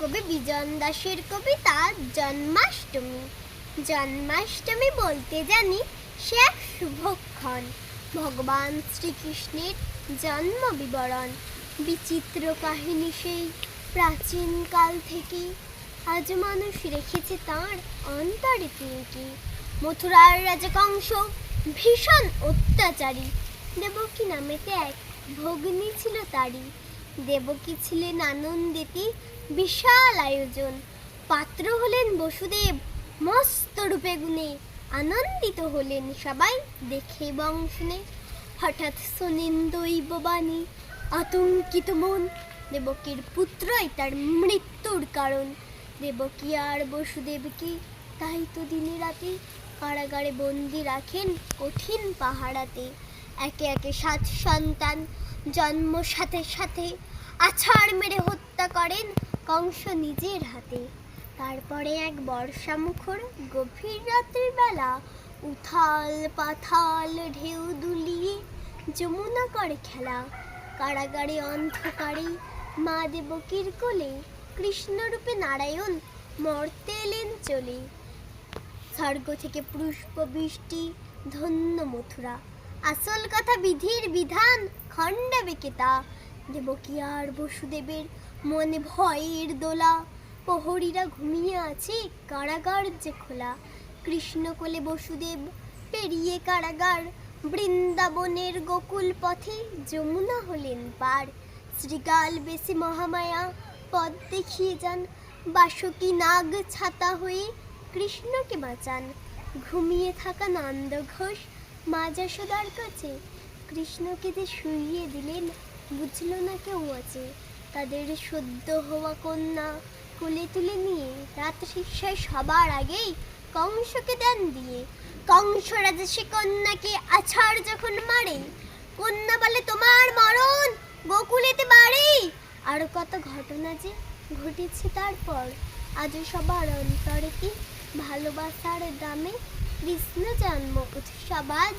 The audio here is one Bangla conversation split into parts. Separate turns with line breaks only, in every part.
কবি বিজন দাসের কবিতা জন্মাষ্টমী। জন্মাষ্টমী বলতে জানি সে এক শুভক্ষণ, ভগবান শ্রীকৃষ্ণের জন্ম বিবরণ বিচিত্র কাহিনী সেই প্রাচীন কাল থেকে, আজ মানুষ রেখেছে তাঁর অন্তরে তিনটি। মথুরার রাজা কংস ভীষণ অত্যাচারী। দেবকী নামেতে এক ভগ্নী ছিল তারই। দেবকী ছিলেন আনন্দিতি বিশাল আয়োজন। পাত্র হলেন বসুদেব, মস্ত রূপে গুণে আনন্দিত হলেন সবাই দেখে এবং শুনে। হঠাৎ শোনেন দৈববাণী আতঙ্কিত মন, দেবকীর পুত্রই তার মৃত্যুর কারণ। দেবকী আর বসুদেবকে তাই তো দিনে রাতে কারাগারে বন্দি রাখেন কঠিন পাহারাতে। একে একে সাত সন্তান জন্ম সাথে সাথে আছাড় মেরে হত্যা করেন কংস নিজের হাতে। তারপরে এক বর্ষা মুখর গভীর রাত্রির বেলা উথাল পাথাল ঢেউ দুলিয়ে যমুনা করে খেলা। কারাগারে অন্ধকারে মা দেবকীর কোলে কৃষ্ণরূপে নারায়ণ মর্তে এলেন চলে। স্বর্গ থেকে পুষ্প বৃষ্টি, ধন্য মথুরা। আসল কথা বিধির বিধান খণ্ডাবে কেতা দেবকী আর বসুদেবের মনে ভয়ের দোলা। প্রহরীরা ঘুমিয়ে আছে কারাগার যে খোলা। কৃষ্ণ কোলে বসুদেব পেরিয়ে কারাগার। বৃন্দাবনের গোকুল পথে যমুনা হলেন পার। শ্রীকাল বেশি মহামায়া, পথ দেখিয়ে যান। বাসকি নাগ ছাতা হয়ে কৃষ্ণকে বাঁচান। ঘুমিয়ে থাকা নন্দ ঘোষ মা যশোদার কাছে কৃষ্ণকে যে শুইয়ে দিলেন, বুঝল না কেউ আছে। তাদের সদ্য হওয়া কন্যা কোলে তুলে নিয়ে রাত শিক্ষায় সবার আগেই কংসকে দেন দিয়ে, কংস রাজা, সে কন্যাকে আছাড় যখন মারে, কন্যা বলে তোমার মরণ গোকুলেতে বাড়ি। আর কত ঘটনা যে ঘটেছে তারপর আজও সবার অন্তরে কি ভালোবাসার দামে কৃষ্ণ জন্ম উৎসব আজ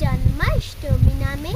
জন্মাষ্টমী নামে